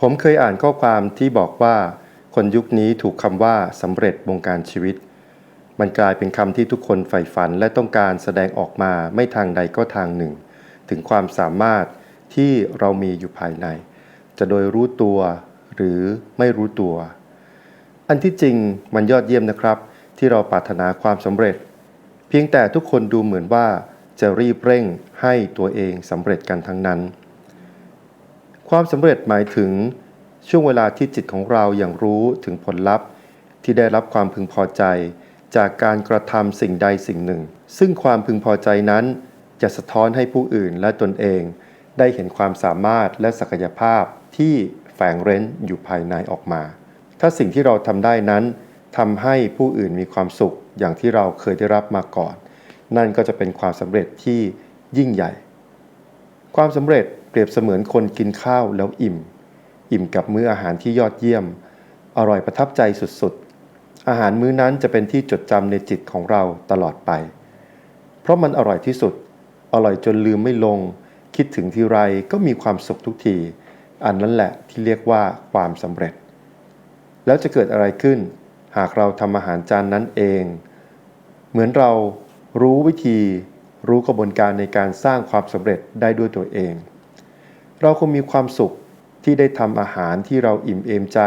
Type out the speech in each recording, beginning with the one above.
ผมเคยอ่านข้อความที่บอกว่า คนยุคนี้ถูกคำว่าสำเร็จวงการชีวิต มันกลายเป็นคำที่ทุกคนใฝ่ฝันและต้องการแสดงออกมาไม่ทางใดก็ทางหนึ่ง ถึงความสามารถที่เรามีอยู่ภายใน จะโดยรู้ตัวหรือไม่รู้ตัว อันที่จริงมันยอดเยี่ยมนะครับ ที่เราปรารถนาความสำเร็จ เพียงแต่ทุกคนดูเหมือนว่าจะรีบเร่งให้ตัวเองสำเร็จกันทั้งนั้น ความสำเร็จหมายถึงช่วงเวลาที่จิตของเราอย่างรู้ถึงผลลัพธ์ ที่ได้รับความพึงพอใจ จากการกระทำสิ่งใดสิ่งหนึ่ง ซึ่งความพึงพอใจนั้น จะสะท้อนให้ผู้อื่นและตนเอง ได้เห็นความสามารถและศักยภาพที่แฝงเร้นอยู่ภายในออกมา ถ้าสิ่งที่เราทำได้นั้นทำให้ผู้อื่นมีความสุขอย่างที่เราเคยได้รับมาก่อน นั่นก็จะเป็นความสำเร็จที่ยิ่งใหญ่ ความสำเร็จ รียบเสมือนคนกินข้าวแล้วอิ่ม อิ่มกับมื้ออาหารที่ยอดเยี่ยม อร่อยประทับใจสุดๆ อาหารมื้อนั้นจะเป็นที่จดจำในจิตของเราตลอดไป เพราะมันอร่อยที่สุด อร่อยจนลืมไม่ลง คิดถึงทีไรก็มีความสุขทุกที อันนั้นแหละที่เรียกว่าความสำเร็จ แล้วจะเกิดอะไรขึ้น หากเราทำอาหารจานนั้นเอง เหมือนเรารู้วิธีรู้กระบวนการในการสร้างความสำเร็จได้ด้วยตัวเอง เราคงมีความสุขที่ได้ทำอาหารที่เราอิ่มเอมใจ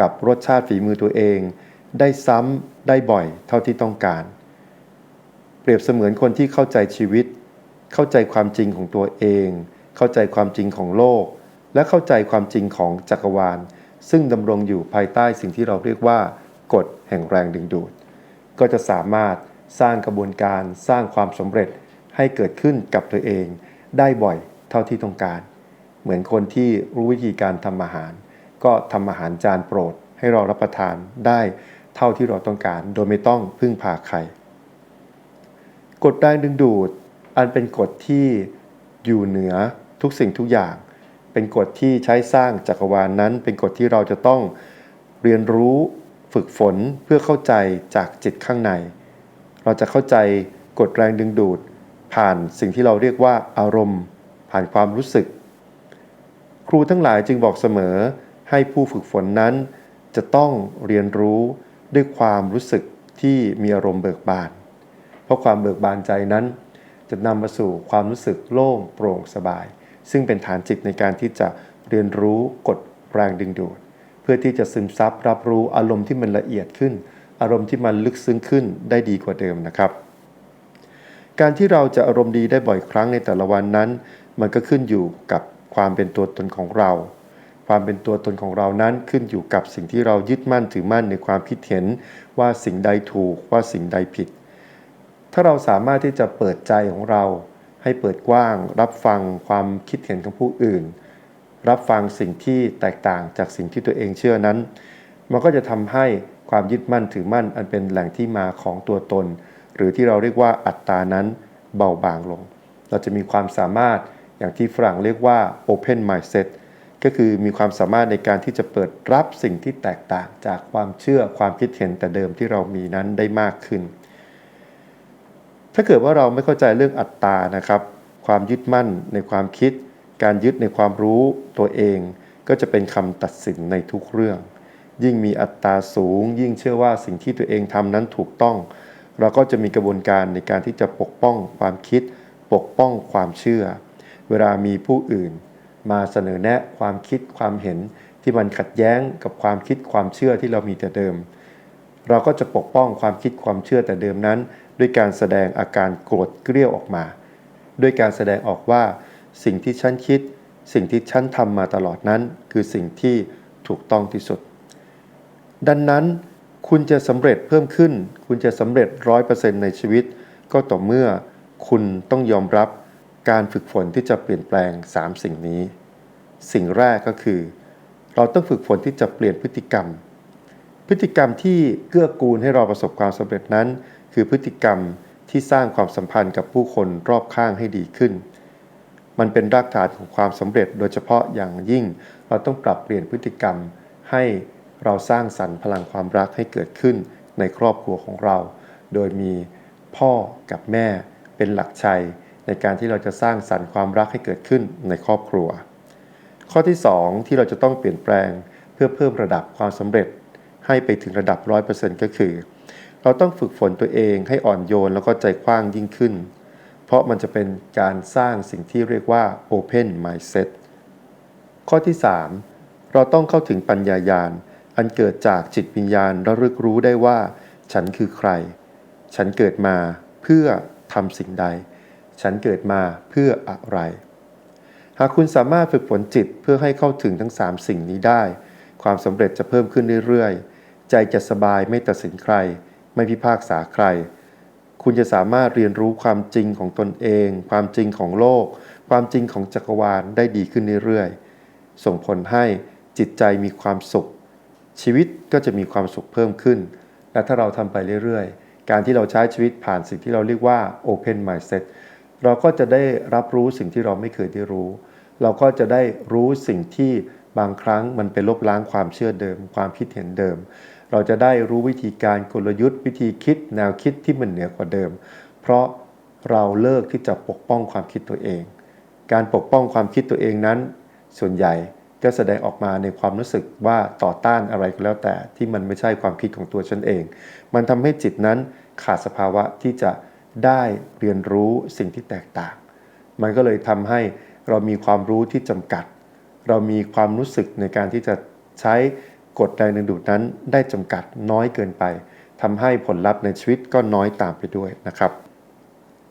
กับรสชาติฝีมือตัวเอง ได้ซ้ำได้บ่อยเท่าที่ต้องการ เปรียบเสมือนคนที่เข้าใจชีวิต เข้าใจความจริงของตัวเอง เข้าใจความจริงของโลก และเข้าใจความจริงของจักรวาล ซึ่งดำรงอยู่ภายใต้สิ่งที่เราเรียกว่า กฎแห่งแรงดึงดูด ก็จะสามารถสร้างกระบวนการสร้างความสำเร็จให้เกิดขึ้นกับตัวเอง ได้บ่อยเท่าที่ต้องการ เหมือนคนที่รู้วิธีการทำอาหาร ก็ทำอาหารจานโปรดให้เรารับประทานได้เท่าที่เราต้องการ โดยไม่ต้องพึ่งพาใคร กฎแรงดึงดูด อันเป็นกฎที่อยู่เหนือทุกสิ่งทุกอย่าง เป็นกฎที่ใช้สร้างจักรวาลนนั้น เป็นกฎที่เราจะต้องเรียนรู้ฝึกฝนเพื่อเข้าใจจากจิตข้างใน เราจะเข้าใจกฎแรงดึงดูด ผ่านสิ่งที่เราเรียกว่าอารมณ์ ผ่านความรู้สึก ครูทั้งหลายจึงบอกเสมอ ให้ผู้ฝึกฝนนั้น จะต้องเรียนรู้ด้วยความรู้สึกที่มีอารมณ์เบิกบาน เพราะความเบิกบานใจนั้น จะนำมาสู่ความรู้สึกโล่งโปร่งสบาย ซึ่งเป็นฐานจิตในการที่จะเรียนรู้กฎแรงดึงดูด เพื่อที่จะซึมซับรับรู้อารมณ์ที่มันละเอียดขึ้น อารมณ์ที่มันลึกซึ้งขึ้นได้ดีกว่าเดิมนะครับ การที่เราจะอารมณ์ดีได้บ่อยครั้งในแต่ละวันนั้น มันก็ขึ้นอยู่กับ ความเป็นตัวตนของเรา ความเป็นตัวตนของเรานั้นขึ้นอยู่กับสิ่งที่เรายึดมั่นถือมั่นในความคิดเห็นว่าสิ่งใดถูกว่าสิ่งใดผิด ถ้าเราสามารถที่จะเปิดใจของเรา ให้เปิดกว้าง รับฟังความคิดเห็นของผู้อื่น รับฟังสิ่งที่แตกต่างจากสิ่งที่ตัวเองเชื่อนั้น มันก็จะทำให้ความยึดมั่นถือมั่นอันเป็นแหล่งที่มาของตัวตน หรือที่เราเรียกว่าอัตตานั้นเบาบางลง เราจะมีความสามารถ อย่างที่ฝรั่งเรียกว่า open mindset ก็คือมีความสามารถในการที่จะเปิดรับสิ่งที่แตกต่างจากความเชื่อความคิดเห็นแต่เดิมที่เรามีนั้นได้มากขึ้น ถ้าเกิดว่าเราไม่เข้าใจเรื่องอัตตานะครับ ความยึดมั่นในความคิด การยึดในความรู้ตัวเอง ก็จะเป็นคำตัดสินในทุกเรื่อง ยิ่งมีอัตราสูง ยิ่งเชื่อว่าสิ่งที่ตัวเองทำนั้นถูกต้อง เราก็จะมีกระบวนการในการที่จะปกป้องความคิด ปกป้องความเชื่อ เวลามีผู้อื่น มาเสนอแนะความคิดความเห็นที่มันขัดแย้งกับความคิดความเชื่อที่เรามีแต่เดิม เราก็จะปกป้องความคิดความเชื่อแต่เดิมนั้น ด้วยการแสดงอาการโกรธเกรี้ยวออกมา ด้วยการแสดงออกว่า สิ่งที่ฉันคิด สิ่งที่ฉันทำมาตลอดนั้น คือสิ่งที่ถูกต้องที่สุด ดังนั้นคุณจะสำเร็จเพิ่มขึ้น คุณจะสำเร็จร้อยเปอร์เซ็นต์ในชีวิต ก็ต่อเมื่อคุณต้องยอมรับ การฝึกฝนที่จะเปลี่ยนแปลง 3 สิ่งนี้ สิ่งแรกก็คือ เราต้องฝึกฝนที่จะเปลี่ยนพฤติกรรม พฤติกรรมที่เกื้อกูลให้เราประสบความสำเร็จนั้น คือพฤติกรรมที่สร้างความสัมพันธ์กับผู้คนรอบข้างให้ดีขึ้น มันเป็นรากฐานของความสำเร็จโดยเฉพาะอย่างยิ่ง เราต้องปรับเปลี่ยนพฤติกรรมให้เราสร้างสรรค์พลังความรักให้เกิดขึ้นในครอบครัวของเรา โดยมีพ่อกับแม่เป็นหลักชัย ในการที่เราจะสร้างสรรค์ความรักให้เกิดขึ้นในครอบครัว ข้อที่ 2 ที่เราจะต้องเปลี่ยนแปลงเพื่อเพิ่มระดับความสำเร็จ ให้ไปถึงระดับ 100%ก็คือ เราต้องฝึกฝนตัวเองให้อ่อนโยนแล้วก็ใจกว้างยิ่งขึ้น เพราะมันจะเป็นการสร้างสิ่งที่เรียกว่า Open Mindset ข้อที่ 3 เราต้องเข้าถึงปัญญายาณอันเกิดจากจิตวิญญาณระลึกรู้ได้ว่า ฉันคือใคร ฉันเกิดมาเพื่อทำสิ่งใด ฉันเกิดมาเพื่ออะไร หากคุณสามารถฝึกฝนจิตเพื่อให้เข้าถึงทั้ง 3 สิ่งนี้ได้ ความสำเร็จจะเพิ่มขึ้นเรื่อยๆ ใจจะสบายไม่ตัดสินใคร ไม่พิพากษาใคร คุณจะสามารถเรียนรู้ความจริงของตนเอง ความจริงของโลก ความจริงของจักรวาลได้ดีขึ้นเรื่อยๆ ส่งผลให้จิตใจมีความสุข ชีวิตก็จะมีความสุขเพิ่มขึ้น และถ้าเราทำไปเรื่อยๆ การที่เราใช้ชีวิตผ่านสิ่งที่เราเรียกว่า Open Mindset เราก็จะได้รับรู้สิ่งที่เราไม่เคยได้รู้ เราก็จะได้รู้สิ่งที่บางครั้งมันเป็นลบล้างความเชื่อเดิม ความคิดเห็นเดิม เราจะได้รู้วิธีการกลยุทธ์ วิธีคิดแนวคิดที่มันเหนือกว่าเดิม เพราะเราเลิกที่จะปกป้องความคิดตัวเอง การปกป้องความคิดตัวเองนั้น ส่วนใหญ่ก็แสดงออกมาในความรู้สึกว่าต่อต้านอะไรก็แล้วแต่ที่มันไม่ใช่ความคิดของตัวฉันเอง มันทำให้จิตนั้นขาดสภาวะที่จะ ได้เรียนรู้สิ่งที่แตกต่าง มันก็เลยทำให้เรามีความรู้ที่จำกัด เรามีความรู้สึกในการที่จะใช้กฎแรงดึงดูดนั้นได้จำกัดน้อยเกินไปทำให้ผลลัพธ์ในชีวิตก็น้อยตามไปด้วยนะครับ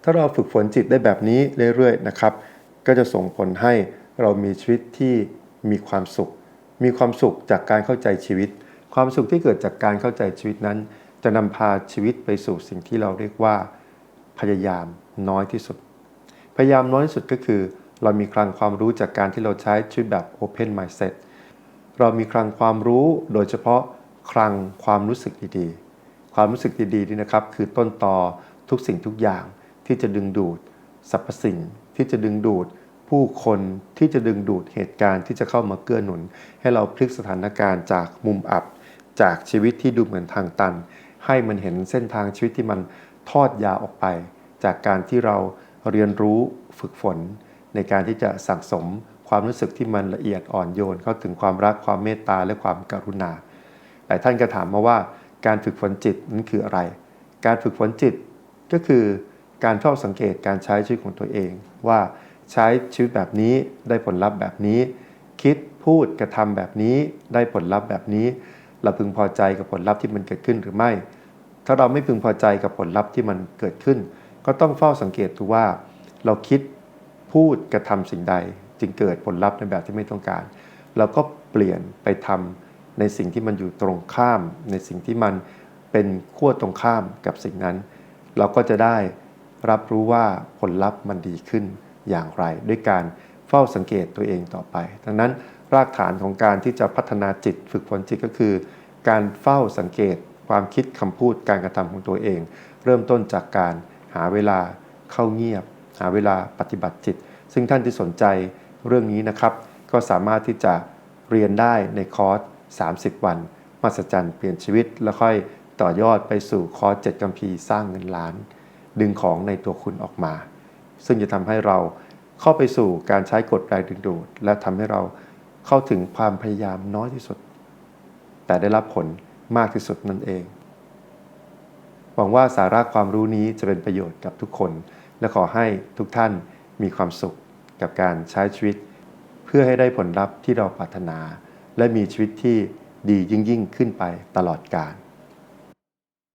ถ้าเราฝึกฝนจิตได้แบบนี้เรื่อยๆนะครับ ก็จะส่งผลให้เรามีชีวิตที่มีความสุข มีความสุขจากการเข้าใจชีวิต ความสุขที่เกิดจากการเข้าใจชีวิตนั้น จะนำพาชีวิตไปสู่สิ่งที่เราเรียกว่า พยายามน้อยที่สุด พยายามน้อยที่สุดก็คือ เรามีคลังความรู้จากการที่เราใช้ชีวิตแบบ Open Mindset เรามีคลังความรู้โดยเฉพาะคลังความรู้สึกดีๆ ความรู้สึกดีๆนี่นะครับ คือต้นตอทุกสิ่งทุกอย่างที่จะดึงดูดสรรพสิ่งที่จะดึงดูดผู้คนที่จะดึงดูดเหตุการณ์ที่จะเข้ามาเกื้อหนุน ให้เราพลิกสถานการณ์จากมุมอับ จากชีวิตที่ดูเหมือนทางตัน ให้มันเห็นเส้นทางชีวิตที่มัน ทอดยาวออกไป จากการที่เราเรียนรู้ฝึกฝน ในการที่จะสั่งสมความรู้สึกที่มันละเอียดอ่อนโยน เข้าถึงความรักความเมตตาและความกรุณาหลายท่านก็ถามมาว่าการฝึกฝนจิตนั้นคืออะไร การฝึกฝนจิตก็คือการเฝ้าสังเกตการใช้ชีวิตของตัวเอง ว่าใช้ชีวิตแบบนี้ได้ผลลัพธ์แบบนี้ คิดพูดกระทำแบบนี้ได้ผลลัพธ์แบบนี้เราพึงพอใจกับผลลัพธ์ที่มันเกิดขึ้นหรือไม่ ถ้าเราไม่พึงพอใจกับผลลัพธ์ที่มันเกิดขึ้น ก็ต้องเฝ้าสังเกตดูว่า เราคิดพูดกระทำสิ่งใด จึงเกิดผลลัพธ์ในแบบที่ไม่ต้องการ เราก็เปลี่ยนไปทำในสิ่งที่มันอยู่ตรงข้าม ในสิ่งที่มันเป็นขั้วตรงข้ามกับสิ่งนั้น เราก็จะได้รับรู้ว่าผลลัพธ์มันดีขึ้นอย่างไร ด้วยการเฝ้าสังเกตตัวเองต่อไป ดังนั้นรากฐานของการที่จะพัฒนาจิตฝึกฝนจิตก็คือ การเฝ้าสังเกต ความคิดคำพูดการกระทำของตัวเอง เริ่มต้นจากการหาเวลาเข้าเงียบ หาเวลาปฏิบัติจิต ซึ่งท่านที่สนใจเรื่องนี้นะครับ ก็สามารถที่จะเรียนได้ในคอร์ส 30 วันมหัศจรรย์เปลี่ยนชีวิต แล้วค่อยต่อยอดไปสู่คอร์ส7กัมพีสร้างเงินล้าน ดึงของในตัวคุณออกมา ซึ่งจะทำให้เราเข้าไปสู่การใช้กฎแรงดึงดูด และทำให้เราเข้าถึงความพยายามน้อยที่สุด แต่ได้รับผล มากที่สุดนั่นเอง หวังว่าสาระความรู้นี้จะเป็นประโยชน์กับทุกคน และขอให้ทุกท่านมีความสุขกับการใช้ชีวิต เพื่อให้ได้ผลลัพธ์ที่เราปรารถนา และมีชีวิตที่ดียิ่งยิ่งขึ้นไปตลอดกาล